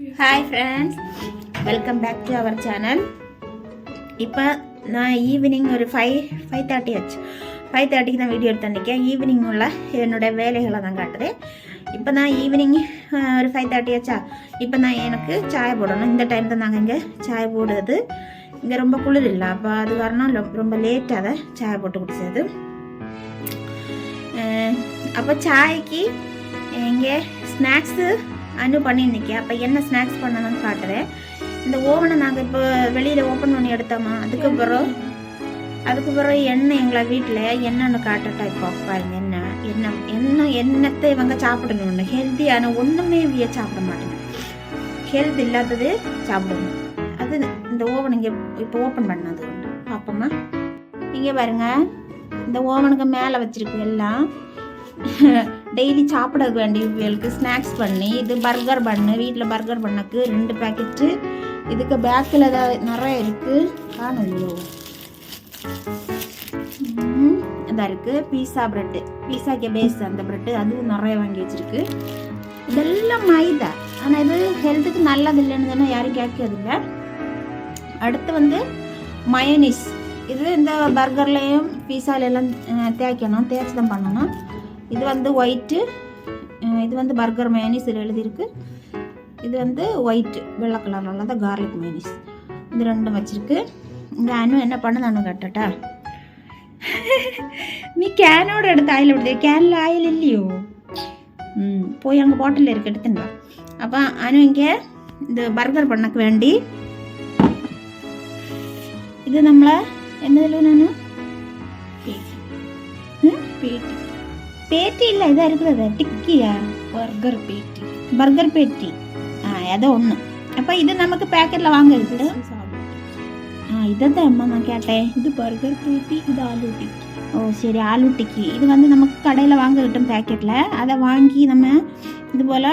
Hi friends welcome back to our channel இப்போ நான் evening ஒரு ஃபைவ் ஃபைவ் தேர்ட்டி ஆச்சு. ஃபைவ் தேர்ட்டிக்கு தான் வீடியோ எடுத்து நிற்கேன் ஈவினிங் உள்ள என்னோட வேலைகளை தான் காட்டுது இப்போ நான் ஈவினிங் ஒரு ஃபைவ் தேர்ட்டி ஆச்சா? இப்போ நான் எனக்கு சாய் போடணும். இந்த டைம் தான் நாங்கள் இங்கே சாய் போடுறது. இங்கே ரொம்ப குளிர் இல்லை. அப்போ அது காரணம் ரொம்ப- ரொம்ப லேட்டாக தான் சாய் போட்டு குடிச்சது. அப்போ சாய்க்கு இங்கே ஸ்நாக்ஸு அனு பண்ணியிருந்தீங்க அப்போ என்ன ஸ்நாக்ஸ் பண்ணணும்னு காட்டுறேன் இந்த ஓவனை நாங்கள் இப்போ வெளியில் ஓப்பன் பண்ணி எடுத்தோமா? அதுக்கு பிறகு அதுக்கு பிறகு எண்ணெய் எங்களை வீட்டில் என்னென்னு காட்டுட்டா இப்போ. பாருங்க என்ன என்ன என்ன எண்ணத்தை இவங்க சாப்பிடணும்னு ஹெல்த்தியான ஒன்றுமே இவைய சாப்பிட மாட்டேங்க. ஹெல்த் இல்லாதது சாப்பிடணும். அது இந்த ஓவன் இங்கே இப்போ ஓப்பன் பண்ணது பார்ப்போமா இங்கே பாருங்க இந்த ஓவனுக்கு மேலே வச்சிருக்கு எல்லாம் டெய்லி சாப்பிட வேண்டியவங்களுக்கு ஸ்நாக்ஸ் பண்ணி இது பர்கர் பண்ணு வீட்டில் பர்கர் பண்ணக்கு ரெண்டு பேக்கெட்டு இதுக்கு பேக்கில் ஏதாவது நிறைய இருக்குது காணலையோ இதாக இருக்குது பீஸா ப்ரெட்டு பீஸாக்கு பேஸ் அந்த ப்ரெட்டு அதுவும் நிறைய வாங்கி வச்சிருக்கு. இதெல்லாம் மைதா. ஆனால் இது ஹெல்த்துக்கு நல்லது இல்லைன்னு தானே யாரும் கேட்கறதில்ல. அடுத்து வந்து மயனிஸ் இது இந்த பர்கர்லேயும் பீஸாலெல்லாம் தேய்க்கணும். தேய்ச்சி தான் பண்ணணும். இது வந்து ஒயிட்டு இது வந்து பர்கர் மயனிஸ் இதில் எழுதியிருக்கு இது வந்து ஒயிட்டு வெள்ளை கலரில் உள்ளது கார்லிக் மயனிஸ் இது ரெண்டும் வச்சிருக்கு இங்கே அனு என்ன பண்ண நான் கட்டட்டா நீ கேனோட எடுத்து ஆயில் விடுது கேனில் ஆயில் இல்லையோ ம் போய் அங்கே பாட்டில் இருக்கு எடுத்துன்னு வா அப்போ அனு இங்கே இந்த பர்கர் பண்ணக்கு வேண்டி இது നമ്മളെ എന്നതിലാണ് பேட்டி பேட்டி இல்லை இதாக இருக்கிறது? டிக்கியா பர்கர் பேட்டி பர்கர் பேட்டி ஆ ஏதோ ஒன்று அப்போ இது நமக்கு பேக்கெட்டில் வாங்க இருக்குது ஆ இதை? தான் அம்மா நான் கேட்டேன். இது பர்கர் பேட்டி இது ஆலு டிக்கி ஓ சரி ஆலு டிக்கி இது வந்து நமக்கு கடையில் வாங்க கிட்டும் பேக்கெட்டில் அதை வாங்கி நம்ம இது போல்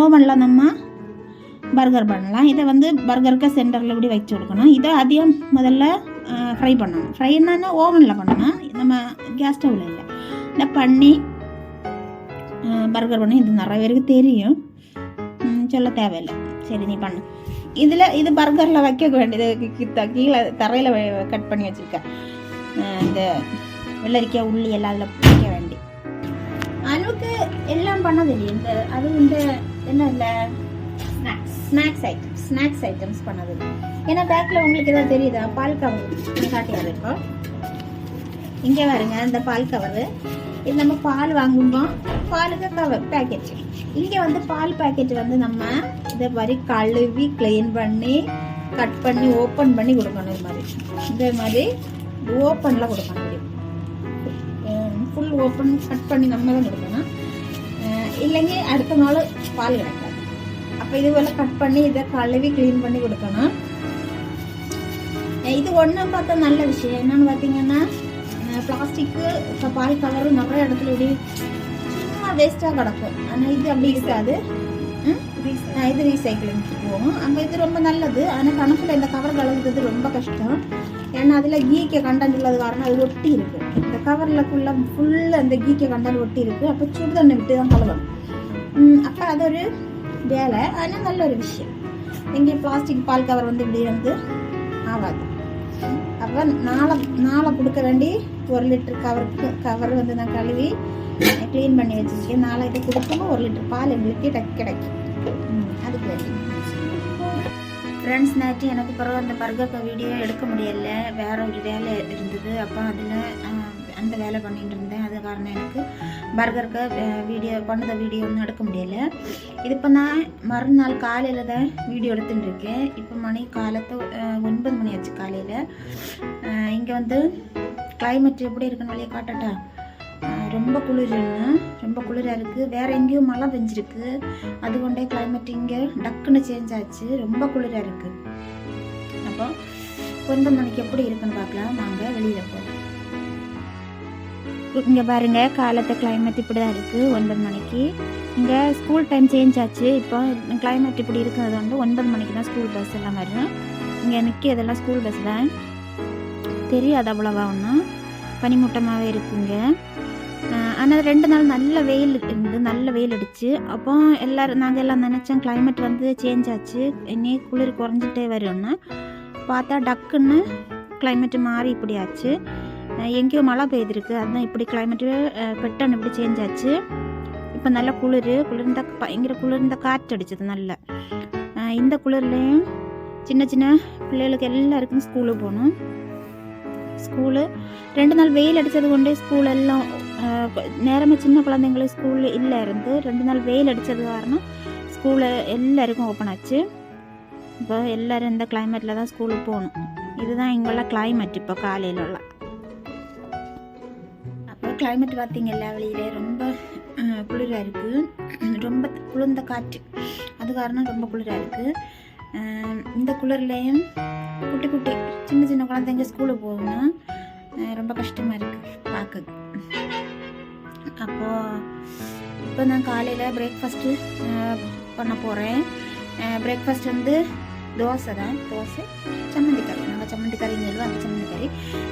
ஓவனில் நம்ம பர்கர் பண்ணலாம். இதை வந்து பர்கருக்கு சென்டரில் இப்படி வச்சு கொடுக்கணும். இதை அதிகம் முதல்ல ஃப்ரை பண்ணணும். ஃப்ரை என்னன்னா ஓவனில் பண்ணணும். நம்ம கேஸ் ஸ்டவ்வில் இல்லை. இதை பண்ணி பர்கர் பண்ணி இது நிறைய பேருக்கு தெரியும் சொல்ல தேவையில்லை சரி நீ பண்ணு இதில் இது பர்கரில் வைக்க வேண்டியது கீழே தரையில் கட் பண்ணி வச்சுருக்கேன் இந்த வெள்ளரிக்காய் உள்ளி எல்லாம் அதில் வைக்க வேண்டி அனுக்கு எல்லாம் பண்ணது இல்லையே இந்த அது இந்த என்ன இல்லை snacks snacks item snacks items பண்ணது. ஏன்னா பேக்கில் உங்களுக்கு ஏதாவது தெரியுதா பால் கவர் காட்டியாது இப்போ இங்கே பாருங்க இந்த பால் கவரு இது நம்ம பால் வாங்கும்போது பாலுக்கு கவர் பேக்கெட் இங்கே வந்து பால் பேக்கெட் வந்து நம்ம இதை மாதிரி கழுவி க்ளீன் பண்ணி கட் பண்ணி ஓப்பன் பண்ணி கொடுக்கணும் இது மாதிரி. இதே மாதிரி ஓப்பனில் கொடுக்கணும். ஃபுல் ஓப்பன் கட் பண்ணி நம்ம தான் கொடுக்கணும். இல்லைங்க அடுத்த நாள் பால் கிடைக்காது. அப்போ இது போல் கட் பண்ணி இதை கழுவி க்ளீன் பண்ணி கொடுக்கணும். இது ஒன்றும் பார்த்தா நல்ல விஷயம். என்னன்னு பார்த்தீங்கன்னா பிளாஸ்டிக்கு பால் கவரு நிறைய இடத்துல இப்படி சும்மா வேஸ்ட்டாக கிடக்கும். ஆனால் இது அப்படி இருக்காது. இது ரீசைக்கிளிங் போகும் அங்கே இது ரொம்ப நல்லது. ஆனால் கணக்கில் இந்த கவர் கலந்தது ரொம்ப கஷ்டம். ஏன்னா அதில் கீக்க கண்டென்ட் உள்ளது காரணம் அது ஒட்டி இருக்கு. இந்த கவரில் ஃபுல்லாக ஃபுல்லாக அந்த கீக்க கண்டென்ட் ஒட்டி இருக்கு. அப்போ சுடு தண்ணி விட்டு தான் கழுவணும். அப்போ அது ஒரு வேலை. ஆனால் நல்ல ஒரு விஷயம். எங்கேயும் பிளாஸ்டிக் பால் கவர் வந்து இப்படி வந்து ஆகாது. அப்போ நாளை நாளை கொடுக்க வேண்டி ஒரு லிட்டர் கவருக்கு கவர் வந்து நான் கழுவி க்ளீன் பண்ணி வச்சிருக்கேன். நாளை இதை கொடுக்கணும் ஒரு லிட்டர் பால் எங்களுக்கு கிடை- கிடைக்கும். அதுக்கு வேண்டி. ஃப்ரெண்ட்ஸ் நேற்று எனக்கு பிறகு அந்த பர்கர் வீடியோ எடுக்க முடியல. வேற ஒரு வேலை இருந்தது. அப்போ அதில் அந்த வேலை பண்ணிட்டு இருந்தேன். அது காரணம் எனக்கு பர்கருக்கு வீடியோ பண்ணத வீடியோ ஒன்றும் எடுக்க முடியல. இது இப்போ நான் மறுநாள் காலையில் தான் வீடியோ எடுத்துட்டு இருக்கேன். இப்போ மணி காலத்து ஒன்பது மணி ஆச்சு காலையில். இங்கே வந்து கிளைமேட் எப்படி இருக்குன்னு வழியை காட்டட்டா? ரொம்ப குளிர்னு ரொம்ப குளிராக இருக்குது வேறு எங்கேயும் மழை பெஞ்சிருக்கு. அது கொண்டே கிளைமேட் இங்கே டக்குன்னு சேஞ்ச் ஆச்சு. ரொம்ப குளிராக இருக்குது அப்போ ஒன்பது மணிக்கு எப்படி இருக்குன்னு பார்க்கலாம். வாங்க வெளியில் போகிறோம் இங்கே பாருங்க காலத்து கிளைமேட் இப்படி தான் இருக்குது ஒன்பது மணிக்கு. இங்கே ஸ்கூல் டைம் சேஞ்ச் ஆச்சு இப்போ கிளைமேட் இப்படி இருக்கிறது வந்து ஒன்பது மணிக்கு தான் ஸ்கூல் பஸ் எல்லாம் வரும். இங்கே நிற்க இதெல்லாம் ஸ்கூல் பஸ் தான். தெரியாது அவ்வளோவா ஒன்றும் பனிமூட்டமாகவே இருக்குங்க ஆனால் ரெண்டு நாள் நல்ல வெயில் இருந்து நல்ல வெயில் அடிச்சு அப்போ எல்லோரும் நாங்கள் எல்லாம் நினச்சோம் கிளைமேட் வந்து சேஞ்ச் ஆச்சு இனி குளிர் குறைஞ்சிட்டே வரும்னு. பார்த்தா டக்குன்னு கிளைமேட் மாறி இப்படி ஆச்சு. எங்கேயோ மழை பெய்திருக்கு. அதுதான் இப்படி கிளைமேட்டு பெட்டன் இப்படி சேஞ்ச் ஆச்சு. இப்போ நல்ல குளிர் குளிர்ந்த பயங்கர குளிர்ந்த காற்று அடிச்சது நல்ல. இந்த குளிர்லேயும் சின்ன சின்ன பிள்ளைகளுக்கு எல்லாருக்கும் ஸ்கூலுக்கு போகணும். ஸ்கூலு ரெண்டு நாள் வெயில் அடித்தது கொண்டே ஸ்கூல் எல்லாம் நேரமே சின்ன குழந்தைங்களுக்கு ஸ்கூல் இல்லை இருந்து ரெண்டு நாள் வெயில் அடித்தது காரணம் ஸ்கூலு எல்லாருக்கும் ஓப்பன் ஆச்சு. இப்போ எல்லோரும் இந்த கிளைமேட்டில் தான் ஸ்கூலுக்கு போகணும். இதுதான் எங்களோட கிளைமேட் இப்போ காலையில் உள்ள கிளைமேட் climate பார்த்தீங்கல்ல வெளியிலே? ரொம்ப குளிராக இருக்குது ரொம்ப குளிர்ந்த காற்று. அது காரணம் ரொம்ப குளிராக இருக்குது இந்த குளிர்லேயும் குட்டி குட்டி சின்ன சின்ன குழந்தைங்க ஸ்கூலுக்கு போகணும் ரொம்ப கஷ்டமாக இருக்குது பார்க்க அப்போது இப்போ நான் காலையில் பிரேக்ஃபாஸ்ட்டு பண்ண போகிறேன் பிரேக்ஃபாஸ்ட் வந்து தோசை தான் தோசை. சம்மந்தி கறி நாங்கள் சம்மந்தி கறின்னு சொல்லுவோம் அந்த சம்மந்தி கறி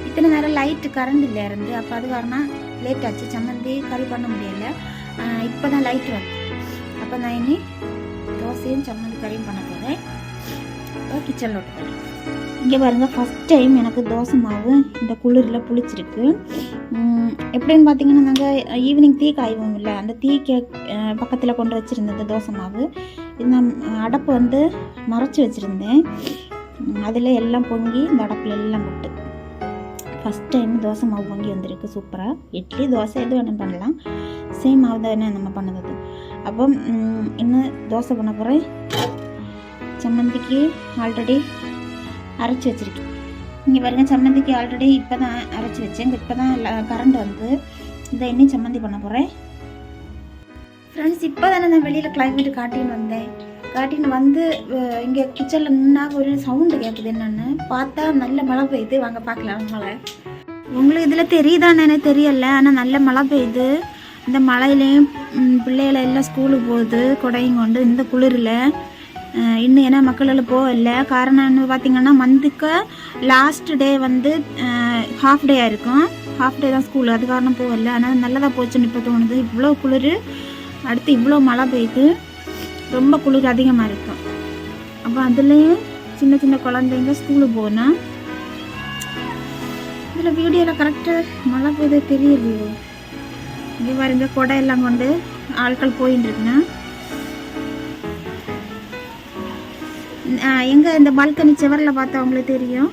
இத்தனை நேரம் லைட்டு கரண்ட் இல்லை இருந்து அப்போ அது காரணம் லேட் ஆச்சு. சம்மந்தி கறி பண்ண முடியல. இப்போ தான் லைட் வந்து அப்போ நான் இனி தோசையும் சம்மந்தி கறியும் பண்ண போகிறேன் இப்போ கிச்சனில் விட்டு இங்கே பாருங்கள் ஃபஸ்ட் டைம் எனக்கு தோசை மாவு இந்த குளிரில் புளிச்சிருக்கு. எப்படின்னு பார்த்தீங்கன்னா நாங்கள் ஈவினிங் தீ காய்வோம் இல்லை. அந்த டீக்கு பக்கத்தில் கொண்டு வச்சுருந்தது தோசை மாவு. இந்த அடப்பு வந்து மறைச்சி வச்சுருந்தேன். அதில் எல்லாம் பொங்கி இந்த அடப்பில் எல்லாம் விட்டு ஃபஸ்ட் டைம் தோசை மாவு பொங்கி வந்திருக்கு. சூப்பராக இட்லி தோசை எது வேணும் பண்ணலாம். சேம் மாவு தானே நம்ம பண்ணது. அப்போ இன்னும் தோசை பண்ண போகிறேன் சம்மந்திக்கு ஆல்ரெடி அரைச்சி வச்சுருக்கேன். இங்கே பாருங்க சம்மந்திக்கு ஆல்ரெடி இப்போ தான் அரைச்சி வச்சேன். இப்போ தான் கரண்ட் வந்து. இதை இன்னும் சம்மந்தி பண்ண போகிறேன் ஃப்ரெண்ட்ஸ் இப்போ தானே நான் வெளியில் கிளைமேட் காட்டின்னு வந்தேன். காட்டின்னு வந்து இங்கே கிச்சனில் நின்னா ஒரு சவுண்டு கேட்குது என்னென்னு. பார்த்தா நல்ல மழை பெய்யுது. வாங்க பார்க்கலாம் மழை உங்களுக்கு இதில் தெரியுதான்னு தெரியல. ஆனால் நல்ல மழை பெய்யுது. இந்த மழையிலையும் பிள்ளைகள எல்லாம் ஸ்கூலுக்கு போகுது. குடையும் கொண்டு இந்த குளிரில். இன்னும் ஏன்னா மக்கள் போகல. காரணம் என்ன பார்த்தீங்கன்னா மந்த்துக்கு லாஸ்ட் டே வந்து ஹாஃப் டே இருக்கும். ஹாஃப் டே தான் ஸ்கூல் அது காரணம் போகல. ஆனால் நல்லதாக போச்சுன்னு இப்போ தோணுது. இவ்வளோ குளிர். அடுத்து இவ்வளோ மழை பெய்யுது ரொம்ப குளிர் அதிகமாக இருக்கும் அப்போ அதுலேயும் சின்ன சின்ன குழந்தைங்க ஸ்கூலுக்கு போகணும் இதில் வீடியோவில் கரெக்டாக மழை பெய்து தெரியுது. இங்கே பாருங்க கொடை எல்லாம் கொண்டு ஆட்கள் போயின்னு எங்கே இந்த பால்கனி செவரில் பார்த்தா அவங்களுக்கு தெரியும்.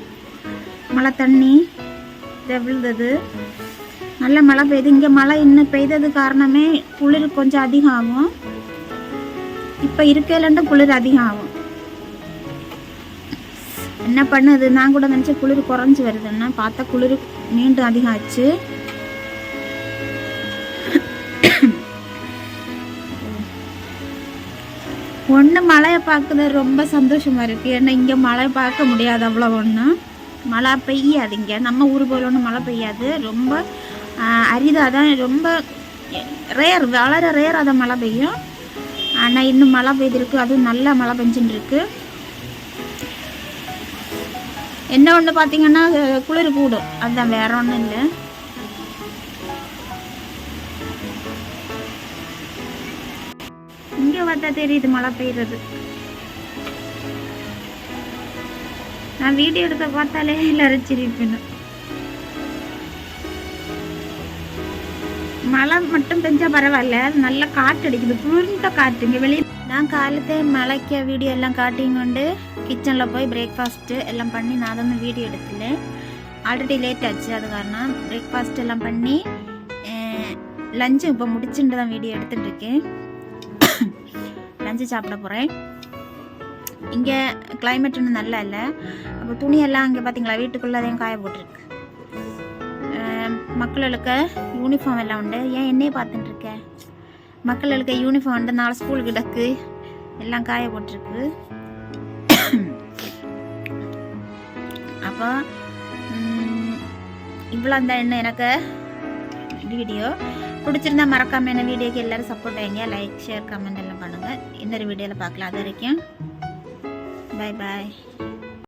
மழை தண்ணி விழுந்தது. நல்ல மழை பெய்யுது இங்கே மழை இன்னும் பெய்தது காரணமே குளிர் கொஞ்சம் அதிகம் ஆகும் இப்போ இருக்கையிலண்டு குளிர் அதிகம் ஆகும் என்ன பண்ணுது? நான் கூட நினச்சி குளிர் குறைஞ்சி வருதுன்னா பார்த்தா குளிர் மீண்டும் அதிகம் ஆச்சு ஒன்று மழையை பார்க்குறது ரொம்ப சந்தோஷமா இருக்கு. ஏன்னா இங்கே மழை பார்க்க முடியாது அவ்வளோ ஒன்று மழை பெய்யாது இங்கே. நம்ம ஊர் போல ஒன்றும் மழை பெய்யாது. ரொம்ப அரிதாக தான் ரொம்ப ரேர் வளர ரேராக தான் மழை பெய்யும். ஆனால் இன்னும் மழை பெய்திருக்கு. அதுவும் நல்லா மழை பெஞ்சுட்டு இருக்கு என்ன ஒன்று பார்த்தீங்கன்னா குளிர் கூடும். அதுதான் வேற ஒன்றும் இல்லை. இங்கே பார்த்தா தெரியுது மழை பெய்யுறது நான் வீடியோ எடுத்த பார்த்தாலே எல்லாரும் சிரிப்பினும் மழை மட்டும் பெஞ்சா பரவாயில்ல. அது நல்லா காற்று அடிக்குது. குளிர்ந்த காற்று இங்கே வெளியே. நான் காலத்தே மலைக்க வீடியோ எல்லாம் காட்டிங்க கொண்டு கிச்சனில் போய் பிரேக்ஃபாஸ்ட்டு எல்லாம் பண்ணி நான் தான் வீடியோ எடுத்துட்டேன் ஆல்ரெடி லேட் ஆச்சு. அது காரணம் பிரேக்ஃபாஸ்ட் எல்லாம் பண்ணி லஞ்சு இப்போ முடிச்சுட்டு தான் வீடியோ எடுத்துகிட்டு இருக்கேன். லஞ்சு சாப்பிட போகிறேன் இங்கே கிளைமேட் ஒன்றும் நல்லா இல்லை. அப்போ துணியெல்லாம் அங்கே பார்த்தீங்களா வீட்டுக்குள்ளே அதையும் காய போட்டிருக்கு. அஹ் மக்களுக்கு யூனிஃபார்ம் எல்லாம் உண்டு. ஏன் என்னையே பார்த்துட்டு இருக்க? மக்களுக்கு யூனிஃபார்ம் உண்டு. நாளை ஸ்கூல் கிடக்கு. எல்லாம் காய போட்டிருக்கு. அப்போ இவ்வளோ தான் என்ன எனக்கு? வீடியோ பிடிச்சிருந்தா மறக்காம என்ன வீடியோக்கு எல்லாரும் சப்போர்ட் வைங்க. லைக் ஷேர் கமெண்ட் எல்லாம் பண்ணுங்கள் இன்னொரு வீடியோவில் பார்க்கலாம். அது வரைக்கும் பாய் பாய்